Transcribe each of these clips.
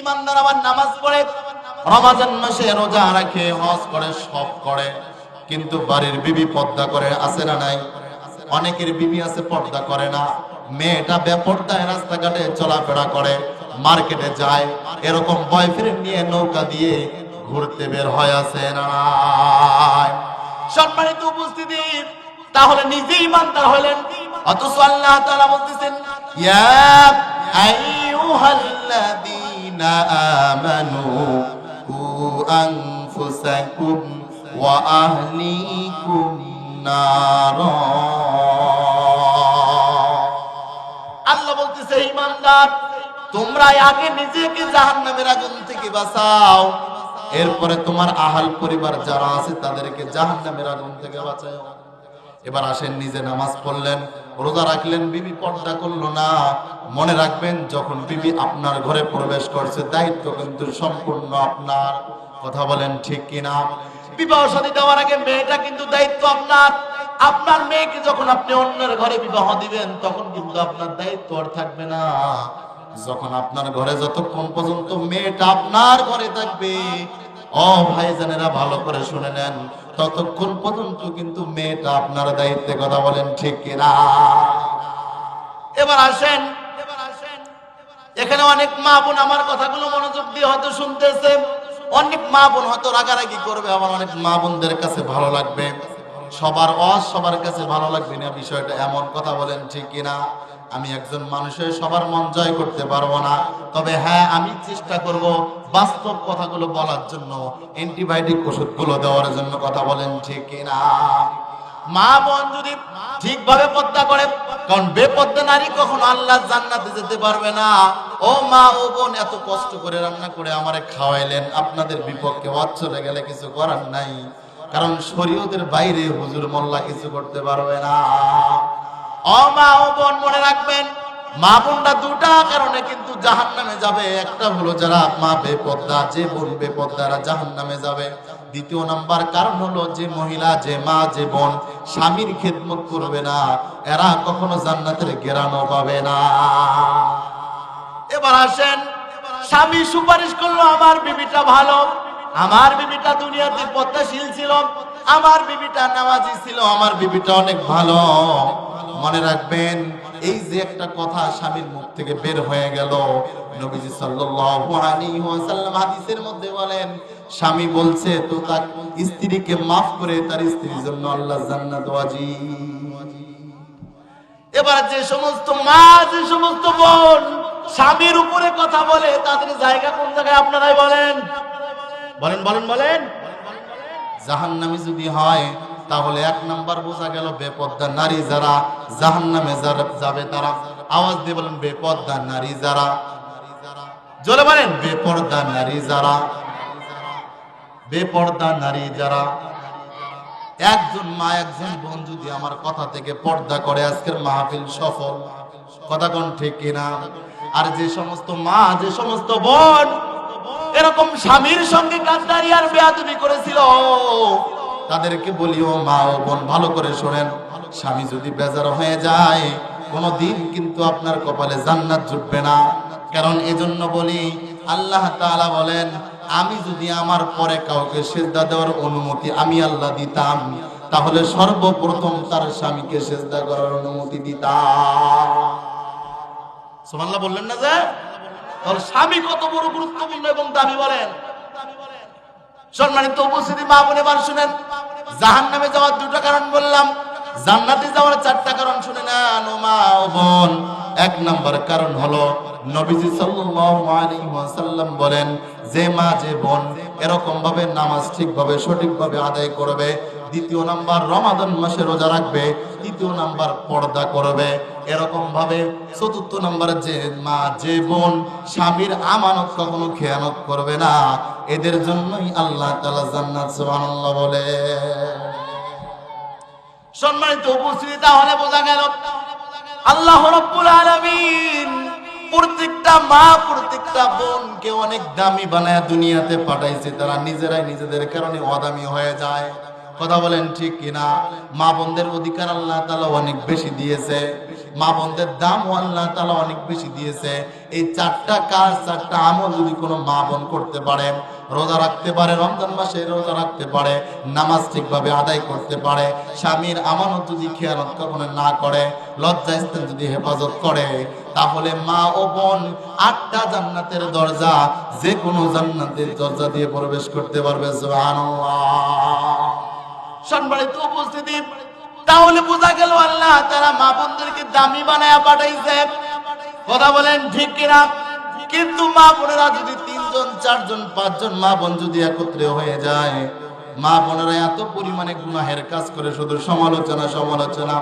ইমানদার আবার নামাজ পড়ে, রমাজান মাসে রোজা রাখে, হজ করে, সব করে। কিন্তু বাড়ির বিবি পর্দা করে, আছে না নাই? অনেকের বিবি আছে, পর্দা করে না। মেয়েটা বেপর্দায় রাস্তাঘাটে চলাফেরা করে, মার্কেটে যায়, এরকম বয়ফ্রেন্ড নিয়ে নৌকা দিয়ে ঘুরতে বের হয়, আছে না? সম্মানিত উপস্থিতি, তাহলে নিজেই ইমানদার হলেন। অথচ আল্লাহ তাআলা বলতেছেন, ইয়া আইয়ুহাল্লাযীনা কু আনফুসাকুম ওয়া আহলিকুম নারা আল্লাহ বলতেছে, ইমানদার তোমরা আগে নিজেকে জাহান্নামের আগুন থেকে বাঁচাও। এরপরে তোমার আহাল পরিবার যারা আছে তাদেরকে জাহান্নামের আগুন থেকে বাঁচাও। এবার আসেন নিজে নামাজ পড়লেন। রোজা রাখলেন, বিবি পর্দা করল না। মনে রাখবেন, যখন বিবি আপনার ঘরে প্রবেশ করছে, দায়িত্ব কিন্তু সম্পূর্ণ আপনার। কথা বলেন ঠিক কিনা? বিবাহ সাথী দেওয়ার আগে মেয়েটা কিন্তু দায়িত্ব আপনার। আপনার মেয়েকে যখন আপনি অন্যের ঘরে বিবাহ দিবেন, তখন কিন্তু আপনার দায়িত্ব আর থাকবে না। যখন আপনার ঘরে যতক্ষণ পর্যন্ত মেয়েটা আপনার ঘরে থাকবে ও ভাইজানেরা ভালো করে শুনে নেন। ততক্ষণ পর্যন্ত কিন্তু মেয়েটা আপনার দায়িত্বে কথা বলেন, ঠিক কিনা এবার আসেন। এখানে অনেক মা বোন আমার কথাগুলো মনোযোগ দিয়ে হয়তো শুনতেছে অনেক মা বোন হয়তো রাগারাগি করবে আমার অনেক মা বোনদের কাছে ভালো লাগবে। সবার অস সবার কাছে ভালো লাগবে না, বিষয়টা এমন কথা বলেন ঠিক কিনা? আমি একজন মানুষের সবার মন জয় করতে পারব না। তবে হ্যাঁ আমি চেষ্টা করব বাস্তব কথাগুলো বলার জন্য, অ্যান্টিবায়োটিক ওষুধগুলো দেওয়ার জন্য কথা বলেন ঠিক কিনা? মা বোন যদি ঠিকভাবে পদ্মা করে, কারণ বেপদ্মা নারী কখনো আল্লাহ জান্নাতে যেতে পারবে না। ও মা, ও বোন, এত কষ্ট করে রান্না করে আমারে খাওয়াইলেন, আপনাদের বিপক্ষে ওয়াজ চলে গেলে কিছু করার নাই। কারণ শরীয়তের বাইরে হুজুর মোল্লা কিছু করতে পারবে না। ও মা ও বোন মনে রাখবেন, মা বোনটা দুটা কারণে কিন্তু জাহান নামে যাবে। একটা হলো যারা মা বেপদ্দা যে বোন বেপদ্দারা জাহান নামে যাবে। দ্বিতীয় নাম্বার কারণ হলো যে মহিলা, যে মা, যে বোন স্বামীর খেদমত করবে না, এরা কখনো জান্নাতের গেরানো পাবে না। এবার আসেন, স্বামী সুপারিশ করল, আমার বিবিটা ভালো। আমার বিবিটা দুনিয়াতে পদ্মাশীল ছিল, আমার বিবিটা নামাজি ছিল, আমার বিবিটা অনেক ভালো। মনে রাখবেন, এই যে একটা কথা স্বামীর মুখ থেকে বের হয়ে গেল। নবীজি সাল্লাল্লাহু আলাইহি ওয়াসাল্লাম হাদিসের মধ্যে বলেন, স্বামী বলছে, তো তার স্ত্রীকে মাফ করে তার স্ত্রীর জন্য আল্লাহ জান্নাত ওয়াজিব। এবার যে সমস্ত মা, যে সমস্ত বোন স্বামীর উপরে কথা বলে, তাদের জায়গা কোন জায়গায় আপনারাই বলেন? বলেন বলেন বলেন। জাহান নামে যদি হয়, তাহলে এক নাম্বার বোঝা গেল বেপদ্দা নারী যারা জাহান নামে যাবে তারা। আওয়াজ দিয়ে বলেন বেপদ্দা নারী যারা। জোরে বলেন, বেপর্দা নারী যারা। বেপর্দা নারী যারা। একজন মা, একজন বোন যদি আমার কথা থেকে পর্দা করে, আজকের মাহফিল সফল। কথা কোন ঠিক কিনা? আর যে সমস্ত মা, যে সমস্ত বোন এরকম স্বামীর সঙ্গে গাদ্দারি আর বেয়াদবি করেছিল। তাদেরকে বলিও মা, ও বোন, ভালো করে শোনেন। স্বামী যদি বেজার হয়ে যায় কোনো দিন কিন্তু আপনার কপালে জান্নাত জুটবে না। কারণ এজন্য বলি, আল্লাহ তাআলা বলেন, আমি যদি আমার পরে কাউকে সেজদা দেওয়ার অনুমতি আমি আল্লাহ দিতাম, তাহলে সর্বপ্রথম তার স্বামীকে সেজদা করার অনুমতি দিতাম। সুবহানাল্লাহ বললেন না যে? স্বামী কত বড় গুরুত্বপূর্ণ এবং দাবি বলেন। সম্মানিত উপস্থিতি, মা বোন এবার শুনেন। জাহান নামে যাওয়ার দুটো কারণ বললাম। জান্নাতে যাওয়ার চারটা কারণ শুনে না এক নম্বর কারণ হলো, নবীজি ওয়াসাল্লাম বলেন, যে মা, যে বোন এরকম ভাবে নামাজ ঠিকভাবে, সঠিকভাবে আদায় করবে দ্বিতীয় নাম্বার রমাদান মাসে রোজা রাখবে, তৃতীয় নাম্বার পর্দা করবে। এরকম ভাবে চতুর্থ নাম্বার যে মা, যে বোন, স্বামীর আমানত কখনো খেয়ানত করবে না। এদের জন্যই আল্লাহ তাআলা জান্নাত, সুবহানাল্লাহ বলে। সম্মানিত উপস্থিতি, তাহলে বোঝা গেল আল্লাহ রব্বুল আলামিন প্রত্যেকটা মা, প্রত্যেকটা বোনকে অনেক দামি বানায় দুনিয়াতে পাঠাইছে। তারা নিজেরাই নিজেদের কারণে অদামি হয়ে যায়। কথা বলেন ঠিক কিনা? মা বোনদের অধিকার আল্লাহ তাআলা অনেক বেশি দিয়েছে। মা বোনদের দাম আল্লাহ তালা অনেক বেশি দিয়েছে। এই চারটা কাজ, চারটা আমল যদি কোনো মা বোন করতে পারে, রোজা রাখতে পারে, রমজান মাসে রোজা রাখতে পারে, নামাজ ঠিকভাবে আদায় করতে পারে, স্বামীর আমানত যদি খেয়ালত কখনো না করে, লজ্জা যদি হেফাজত করে, তাহলে মা ও বোন আটটা জান্নাতের দরজা যে কোনো জান্নাতের দরজা দিয়ে প্রবেশ করতে পারবে, সুবহানাল্লাহ। সম্মানিত উপস্থিতি। তাহলে বোঝা গেল আল্লাহ তারা মা বোনদেরকে দামি পাঠাইছে। কথা বলেন ঠিক কিনা? কিন্তু মা বোনেরা যদি তিনজন, চারজন, পাঁচজন মা বোন যদি একত্রে হয়ে যায়, মা বোনেরা এত পরিমাণে গুনাহের কাজ করে, শুধু সমালোচনা সমালোচনা।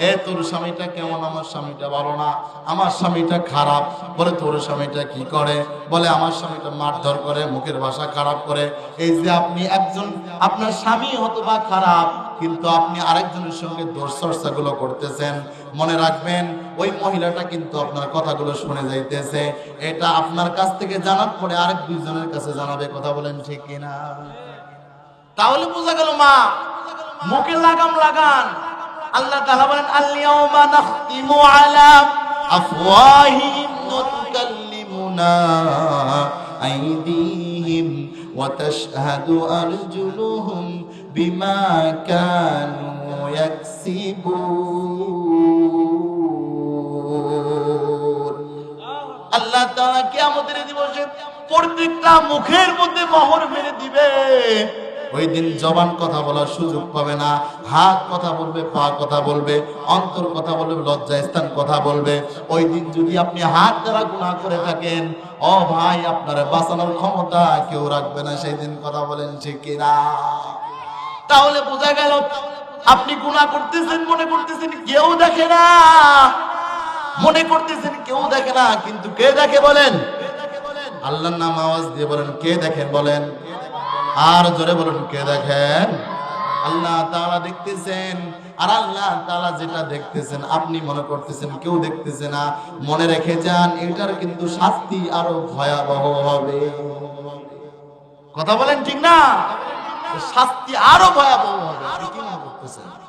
এ তোর স্বামীটা কেমন? আমার স্বামীটা ভালো না। আমার স্বামীটা খারাপ। বলে, তোর স্বামীটা কি করে? বলে, আমার স্বামীটা মারধর করে, মুখের ভাষা খারাপ করে। এই যে আপনি একজন, আপনার স্বামী হতো বা খারাপ, কিন্তু আপনি আরেকজনের সঙ্গে দোষ চর্চাগুলো করতেছেন। মনে রাখবেন, ওই মহিলাটা কিন্তু আপনার কথাগুলো শুনে যাইতেছে। এটা আপনার কাছ থেকে জানার পরে আরেক দুইজনের কাছে জানাবে। কথা বলেন ঠিক কিনা? তাহলে বোঝা গেল মা, মুখে লাগাম লাগান। আল্লাহ তাআলা বলেন, আল-ইয়াউমা নাখতিমু আলা আফওয়াহিহিম ওয়া তুকাল্লিমুনা আইদিহিম ওয়া তাশহাদু আরজুলুহুম বিমা কানু ইয়াকসিবুন। আল্লাহ তাআলা কিয়ামতের দিবসে প্রত্যেকটা মুখের মধ্যে মোহর মেরে দিবে। ওই দিন জবান কথা বলার সুযোগ পাবে না, হাত কথা বলবে, পা কথা বলবে, অন্তর কথা বলবে লজ্জা স্থান কথা বলবে। ওই দিন যদি আপনি হাত দ্বারা গুণা করে থাকেন, ও ভাই, আপনার বাঁচানোর ক্ষমতা কেউ রাখবে না, সেই দিন কথা বলেন ঠিক কিনা? তাহলে বোঝা গেল, আপনি গুণা করতেছেন, মনে করতেছেন কেউ দেখে না। মনে করতেছেন কেউ দেখে না, কিন্তু কে দেখে বলেন? আল্লাহর নাম আওয়াজ দিয়ে বলেন, কে দেখেন বলেন? আর জোরে বলুন, কে দেখেন? আল্লাহ তাআলা দেখতেছেন। আর আল্লাহ তাআলা যেটা দেখতেছেন, আপনি মনে করতেছেন, কেউ দেখতেছে না। মনে রেখে যান, এটার কিন্তু শাস্তি আরও ভয়াবহ হবে। কথা বলেন ঠিক না? শাস্তি আরও ভয়াবহ হবে। কি মনে করতেছেন?